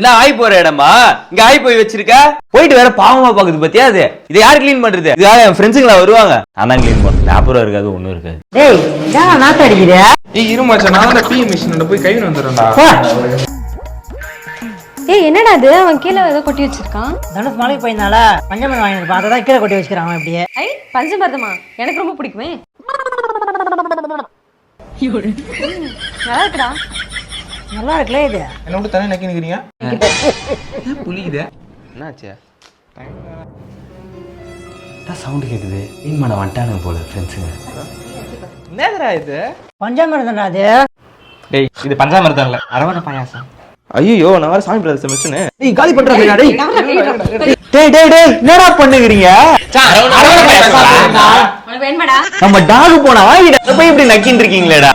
இல்ல ஆய் போற இடமா? இங்க ஆய் போய் வச்சிருக்க? போயிட்டு வேற பாவமா பாக்குது பத்தியா அது? இதை யார் க்ளீன் பண்றது? இது யார் என் ஃப்ரெண்ட்ஸுங்களா வருவாங்க? நான் தான் க்ளீன் பண்ணுறேன் லேப்பரும் இருக்காது ஒண்ணும் இருக்காது. டேய் நாத்தம் அடிக்கிற. ஏய் இரு மச்சான் நான் அந்த பி மிஷினோட போய் கை வந்துடுறேன்டா ஏய் என்னடா இது? அவன் கீழே ஏதோ கொட்டி வச்சிருக்கான். தனுஷ் மலைக்கு போயிருந்தால? பஞ்சமரம் வாங்கியிருப்பான் அதை தான் கீழே கொட்டி வச்சுக்கிறான் அவன் அப்படியே. ஐ பஞ்சமர்தமா? எனக்கு ரொம்ப பிடிக்குமே. நல்லா இருக்குடா. நல்லா இருக்குல்ல இது? என்ன விட்டு தண்ணி நக்கி நிக்கிறீங்க? புளிக்குதே என்னாச்சு? சவுண்டு கேக்குது. க்ளீன் பண்ண வந்துட்டானுங்க போல ஃப்ரெண்ட்ஸுங்க என்னதுடா இது? பஞ்சாமிரம் தான்டா அது? டேய் இது பஞ்சாமிரதம் இல்ல? அரவண பாயாசம். ஐயோ நான் வேற சாமி பிரதர்ஸ் மிஷனு டேய் காலி பண்றா டேய். டேய் டேய்? டேய் என்னடா பண்ணுகிறீங்க? உனக்கு வேணுமாடா? நம்ம டாக் போனா வாங்கிட்ட போய் இப்படி நக்கின்னு இருக்கீங்களேடா